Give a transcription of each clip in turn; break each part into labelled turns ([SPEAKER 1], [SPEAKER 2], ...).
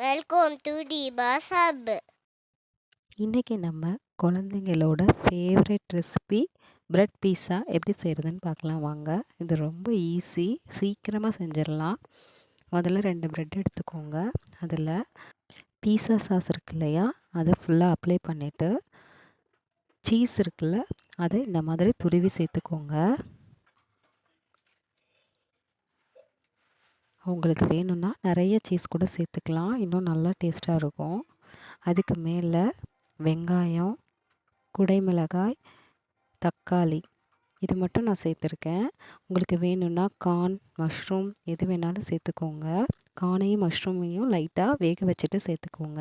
[SPEAKER 1] Welcome to டிபாஸ் hub
[SPEAKER 2] இன்றைக்கி நம்ம குழந்தைங்களோட ஃபேவரட் ரெசிபி ப்ரெட் பீஸா எப்படி செய்கிறதுன்னு பார்க்கலாம். வாங்க இது ரொம்ப ஈஸி சீக்கிரமாக செஞ்சிடலாம். முதல்ல ரெண்டு ப்ரெட் எடுத்துக்கோங்க. அதில் பீஸா சாஸ் இருக்கு இல்லையா அதை ஃபுல்லாக அப்ளை பண்ணிவிட்டு சீஸ் இருக்குல்ல அதை இந்த மாதிரி துருவி சேர்த்துக்கோங்க. உங்களுக்கு வேணும்னா நிறைய சீஸ் கூட சேர்த்துக்கலாம். இன்னும் நல்லா டேஸ்ட்டாக இருக்கும். அதுக்கு மேலே வெங்காயம் குடைமிளகாய் தக்காளி. இது மட்டும் நான் சேர்த்துருக்கேன். உங்களுக்கு வேணும்னா கார்ன் மஷ்ரூம் எது வேணாலும் சேர்த்துக்கோங்க. கார்னையும் மஷ்ரூமையும் லைட்டாக வேக வச்சுட்டு சேர்த்துக்கோங்க.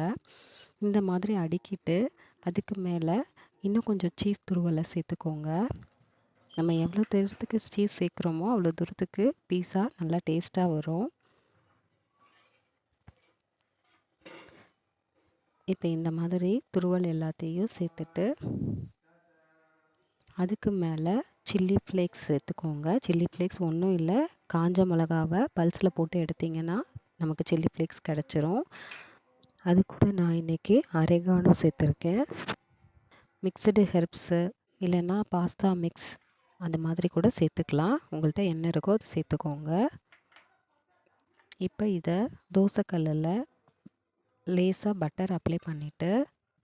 [SPEAKER 2] இந்த மாதிரி அடுக்கிட்டு அதுக்கு மேலே இன்னும் கொஞ்சம் சீஸ் துருவலை சேர்த்துக்கோங்க. நம்ம எவ்வளோ தூரத்துக்கு சீஸ் சேர்க்குறோமோ அவ்வளோ தூரத்துக்கு பீஸா நல்லா டேஸ்ட்டாக வரும். இப்போ இந்த மாதிரி துருவல் எல்லாத்தையும் சேர்த்துட்டு அதுக்கு மேலே சில்லி ஃப்ளேக்ஸ் சேர்த்துக்கோங்க. சில்லி ஃப்ளேக்ஸ் ஒன்றும் இல்லை. காஞ்ச மிளகாவை பல்ஸில் போட்டு எடுத்திங்கன்னா நமக்கு சில்லி ஃப்ளேக்ஸ் கிடச்சிரும். அது கூட நான் இன்றைக்கி அரைகானோ சேர்த்துருக்கேன். மிக்சடு ஹெர்ப்ஸு இல்லைன்னா பாஸ்தா மிக்ஸ் அந்த மாதிரி கூட சேர்த்துக்கலாம். உங்கள்கிட்ட என்ன இருக்கோ அதை சேர்த்துக்கோங்க. இப்போ இதை தோசைக்கல்லில் லேசாக பட்டர் அப்ளை பண்ணிவிட்டு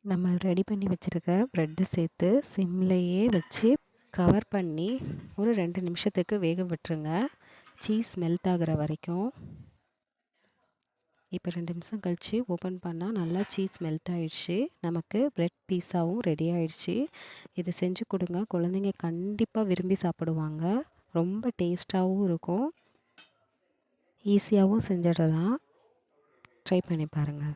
[SPEAKER 2] நம்ம ரெடி பண்ணி வச்சுருக்க ப்ரெட்டை சேர்த்து சிம்லேயே வச்சு கவர் பண்ணி ஒரு ரெண்டு நிமிஷத்துக்கு வேக விட்டுருங்க. சீஸ் மெல்ட் ஆகிற வரைக்கும். இப்போ ரெண்டு நிமிஷம் கழித்து ஓப்பன் பண்ணால் நல்லா சீஸ் மெல்ட் ஆகிடுச்சு நமக்கு ப்ரெட் பீஸாவும் ரெடி ஆகிடுச்சு இதை செஞ்சு கொடுங்க. குழந்தைங்க கண்டிப்பாக விரும்பி சாப்பிடுவாங்க. ரொம்ப டேஸ்ட்டாகவும் இருக்கும். ஈஸியாகவும் செஞ்சிடலாம். ட்ரை பண்ணி பாருங்கள்